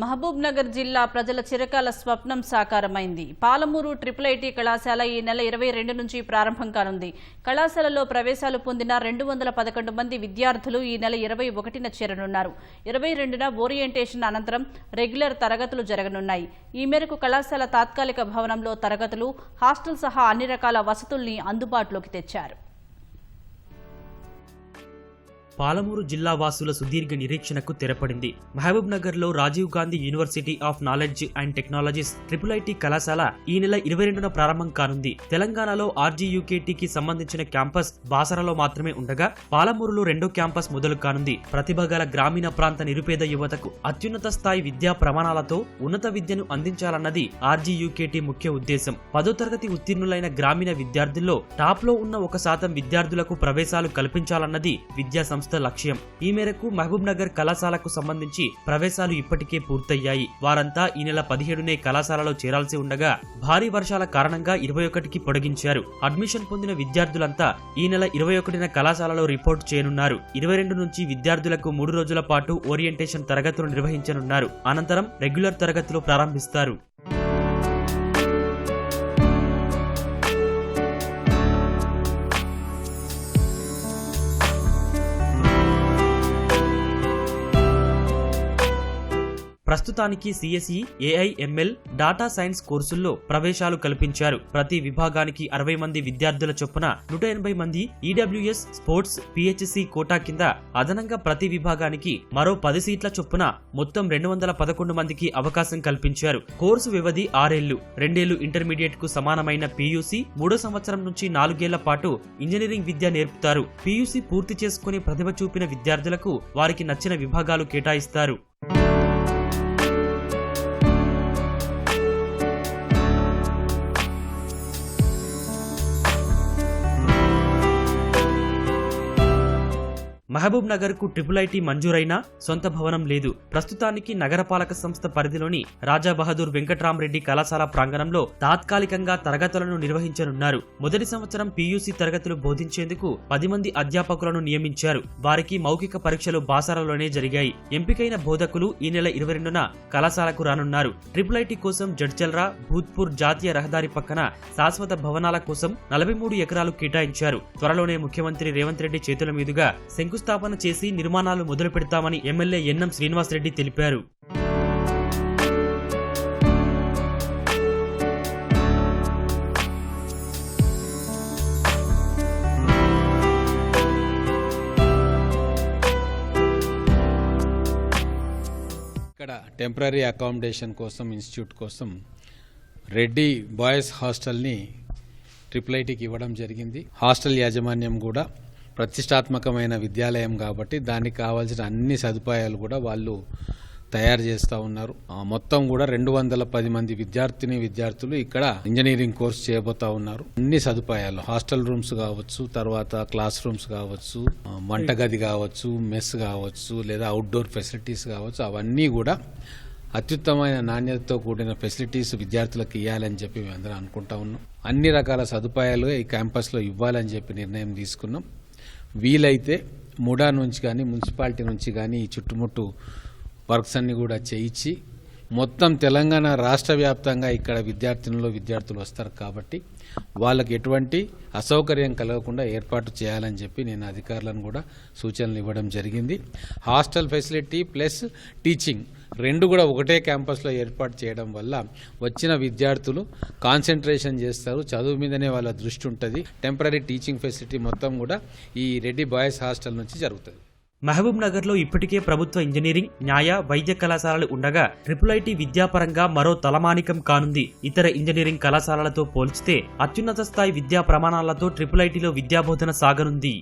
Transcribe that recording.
మహబూబ్ నగర్ జిల్లా ప్రజల చిరకాల స్వప్నం సాకారమైంది. పాలమూరు ట్రిపుల్ ఐటీ కళాశాల ఈ నెల ఇరవై రెండు నుంచి ప్రారంభం కానుంది. కళాశాలలో ప్రవేశాలు పొందిన రెండు వందల పదకొండు మంది విద్యార్థులు ఈ నెల ఇరవై ఒకటిన చేరనున్నారు. ఇరవై రెండున ఓరియంటేషన్ అనంతరం రెగ్యులర్ తరగతులు జరగనున్నాయి. ఈ మేరకు కళాశాల తాత్కాలిక భవనంలో తరగతులు హాస్టల్ సహా అన్ని రకాల వసతుల్ని అందుబాటులోకి తెచ్చారు. పాలమూరు జిల్లా వాసుల సుదీర్ఘ నిరీక్షణకు తెరపడింది. మహబూబ్ నగర్లో Rajiv Gandhi university of knowledge and technologies triple IT కళాశాల ఈ నెల ఇరవై రెండున ప్రారంభం కానుంది. తెలంగాణలో ఆర్జీయూకేటీకి సంబంధించిన క్యాంపస్ బాసరలో మాత్రమే ఉండగా పాలమూరులో రెండో క్యాంపస్ మొదలు కానుంది. ప్రతిభ గల గ్రామీణ ప్రాంత నిరుపేద యువతకు అత్యున్నత స్థాయి విద్యా ప్రమాణాలతో ఉన్నత విద్యను అందించాలన్నది ఆర్జీయూకేటీ ముఖ్య ఉద్దేశం. పదో తరగతి ఉత్తీర్ణులైన గ్రామీణ విద్యార్థుల్లో టాప్లో ఉన్న ఒక శాతం విద్యార్థులకు ప్రవేశాలు కల్పించాలన్నది విద్యా సంస్థ లక్ష్యం. ఈ మేరకు మహబూబ్ నగర్ కళాశాలకు సంబంధించి ప్రవేశాలు ఇప్పటికే పూర్తయ్యాయి. వారంతా ఈ నెల పదిహేడునే కళాశాలలో చేరాల్సి ఉండగా భారీ వర్షాల కారణంగా ఇరవై ఒకటికి పొడిగించారు. అడ్మిషన్ పొందిన విద్యార్థులంతా ఈ నెల ఇరవై ఒకటిన కళాశాలలో రిపోర్ట్ చేయనున్నారు. ఇరవై రెండు నుంచి విద్యార్థులకు మూడు రోజుల పాటు ఓరియంటేషన్ తరగతులు నిర్వహించనున్నారు. అనంతరం రెగ్యులర్ తరగతులు ప్రారంభిస్తారు. ప్రస్తుతానికి సిఎస్ఈ ఏఐఎంఎల్ డాటా సైన్స్ కోర్సుల్లో ప్రవేశాలు కల్పించారు. ప్రతి విభాగానికి అరవై మంది విద్యార్థుల చొప్పున నూట ఎనభై మంది ఈడబ్ల్యూఎస్ స్పోర్ట్స్ పిహెచ్సి కోటా కింద అదనంగా ప్రతి విభాగానికి మరో పది సీట్ల చొప్పున మొత్తం రెండు వందల పదకొండు మందికి అవకాశం కల్పించారు. కోర్సు వ్యవధి ఆరేళ్ళు రెండేళ్ళు ఇంటర్మీడియట్కు సమానమైన పీయూసీ మూడో సంవత్సరం నుంచి నాలుగేళ్ళ పాటు ఇంజనీరింగ్ విద్య నేర్పుతారు. పీయూసీ పూర్తి చేసుకుని ప్రతిభ చూపిన విద్యార్థులకు వారికి నచ్చిన విభాగాలు కేటాయిస్తారు. మహబూబ్ నగర్కు ట్రిపుల్ ఐటీ మంజూరైనా సొంత భవనం లేదు. ప్రస్తుతానికి నగరపాలక సంస్థ పరిధిలోని రాజా బహదూర్ వెంకట్రామరెడ్డి కళాశాల ప్రాంగణంలో తాత్కాలికంగా తరగతులను నిర్వహించనున్నారు. మొదటి సంవత్సరం పీయూసీ తరగతులు బోధించేందుకు పది మంది అధ్యాపకులను నియమించారు. వారికి మౌఖిక పరీక్షలు బాసరలోనే జరిగాయి. ఎంపికైన బోధకులు ఈ నెల ఇరవై రెండున కళాశాలకు రానున్నారు. ట్రిపుల్ ఐటీ కోసం జడ్చల్రా భూత్పూర్ జాతీయ రహదారి పక్కన శాశ్వత భవనాల కోసం నలభై మూడు ఎకరాలు కేటాయించారు. త్వరలోనే ముఖ్యమంత్రి రేవంత్ రెడ్డి చేతుల మీదుగా శంకు శంకుస్థాపన చేసి నిర్మాణాలు మొదలు పెడతామని ఎమ్మెల్యే ఎన్ఎం శ్రీనివాసరెడ్డి తెలిపారు. ఇక్కడ టెంపరీ అకామిడేషన్ కోసం ఇన్స్టిట్యూట్ కోసం రెడ్డి బాయ్స్ హాస్టల్ని ట్రిపుల్ ఐటీకి ఇవ్వడం జరిగింది. హాస్టల్ యాజమాన్యం కూడా ప్రతిష్టాత్మకమైన విద్యాలయం కాబట్టి దానికి కావాల్సిన అన్ని సదుపాయాలు కూడా వాళ్ళు తయారు చేస్తూ ఉన్నారు. మొత్తం కూడా రెండు వందల పది మంది విద్యార్థిని విద్యార్థులు ఇక్కడ ఇంజనీరింగ్ కోర్స్ చేయబోతా ఉన్నారు. అన్ని సదుపాయాలు హాస్టల్ రూమ్స్ కావచ్చు తర్వాత క్లాస్ రూమ్స్ కావచ్చు వంటగది కావచ్చు మెస్ కావచ్చు లేదా అవుట్డోర్ ఫెసిలిటీస్ కావచ్చు అవన్నీ కూడా అత్యుత్తమైన నాణ్యతతో కూడిన ఫెసిలిటీస్ విద్యార్థులకు ఇవ్వాలని చెప్పి మేమందరం అనుకుంటా ఉన్నాం. అన్ని రకాల సదుపాయాలు ఈ క్యాంపస్లో ఇవ్వాలని చెప్పి నిర్ణయం తీసుకున్నాం. వీలైతే ముడా నుంచి కానీ మున్సిపాలిటీ నుంచి కానీ ఈ చుట్టుముట్టు వర్క్స్ అన్ని కూడా చేయించి మొత్తం తెలంగాణ రాష్ట్ర వ్యాప్తంగా ఇక్కడ విద్యార్థినులు విద్యార్థులు వస్తారు కాబట్టి వాళ్ళకి ఎటువంటి అసౌకర్యం కలగకుండా ఏర్పాటు చేయాలని చెప్పి నేను అధికారులను కూడా సూచనలు ఇవ్వడం జరిగింది. హాస్టల్ ఫెసిలిటీ ప్లస్ టీచింగ్ రెండు కూడా ఒకటే క్యాంపస్లో ఏర్పాటు చేయడం వల్ల వచ్చిన విద్యార్థులు కాన్సన్ట్రేషన్ చేస్తారు. చదువు మీదనే వాళ్ళ దృష్టి ఉంటుంది. టెంపరీ టీచింగ్ ఫెసిలిటీ మొత్తం కూడా ఈ రెడ్డి బాయ్స్ హాస్టల్ నుంచి జరుగుతుంది. మహబూబ్ నగర్లో ఇప్పటికే ప్రభుత్వ ఇంజనీరింగ్ న్యాయ వైద్య కళాశాలలు ఉండగా ట్రిపుల్ ఐటీ విద్యాపరంగా మరో తలమానికం కానుంది. ఇతర ఇంజనీరింగ్ కళాశాలలతో పోల్చితే అత్యున్నత స్థాయి విద్యా ప్రమాణాలతో ట్రిపుల్ ఐటీలో విద్యాబోధన సాగనుంది.